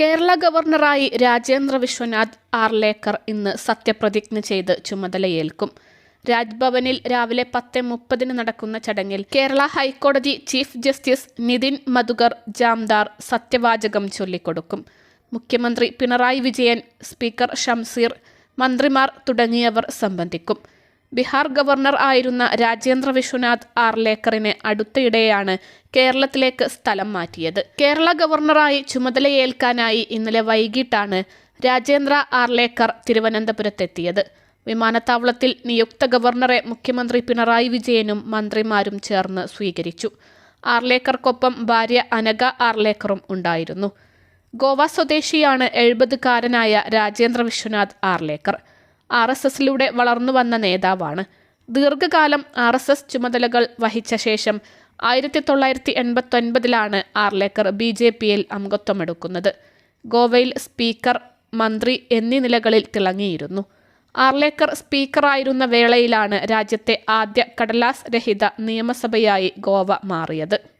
കേരള ഗവർണറായി രാജേന്ദ്ര വിശ്വനാഥ് ആർലേക്കർ ഇന്ന് സത്യപ്രതിജ്ഞ ചെയ്ത് ചുമതലയേൽക്കും. രാജ്ഭവനിൽ രാവിലെ പത്ത് മുപ്പതിന് നടക്കുന്ന ചടങ്ങിൽ കേരള ഹൈക്കോടതി ചീഫ് ജസ്റ്റിസ് നിതിൻ മധുകർ ജാംദാർ സത്യവാചകം ചൊല്ലിക്കൊടുക്കും. മുഖ്യമന്ത്രി പിണറായി വിജയൻ സ്പീക്കർ ഷംസീർ മന്ത്രിമാർ തുടങ്ങിയവർ സംബന്ധിക്കും. ബീഹാർ ഗവർണർ ആയിരുന്ന രാജേന്ദ്ര വിശ്വനാഥ് ആർലേക്കറിനെ അടുത്തയിടെയാണ് കേരളത്തിലേക്ക് സ്ഥലം മാറ്റിയത്. കേരള ഗവർണറായി ചുമതലയേൽക്കാനായി ഇന്നലെ വൈകിട്ടാണ് രാജേന്ദ്ര ആർലേക്കർ തിരുവനന്തപുരത്തെത്തിയത്. വിമാനത്താവളത്തിൽ നിയുക്ത ഗവർണറെ മുഖ്യമന്ത്രി പിണറായി വിജയനും മന്ത്രിമാരും ചേർന്ന് സ്വീകരിച്ചു. ആർലേക്കർക്കൊപ്പം ഭാര്യ അനഘ ആർലേക്കറും ഉണ്ടായിരുന്നു. ഗോവ സ്വദേശിയാണ് എഴുപതുകാരനായ രാജേന്ദ്ര വിശ്വനാഥ് ആർലേക്കർ. ആർ എസ് എസിലൂടെ വളർന്നു വന്ന നേതാവാണ്. ദീർഘകാലം ആർ എസ് എസ് ചുമതലകൾ വഹിച്ച ശേഷം ആയിരത്തി തൊള്ളായിരത്തി എൺപത്തൊൻപതിലാണ് ആർലേക്കർ ബി ജെ പിയിൽ അംഗത്വമെടുക്കുന്നത്. ഗോവയിൽ സ്പീക്കർ മന്ത്രി എന്നീ നിലകളിൽ തിളങ്ങിയിരുന്നു. ആർലേക്കർ സ്പീക്കറായിരുന്ന വേളയിലാണ് രാജ്യത്തെ ആദ്യ കടലാസ് രഹിത നിയമസഭയായി ഗോവ മാറിയത്.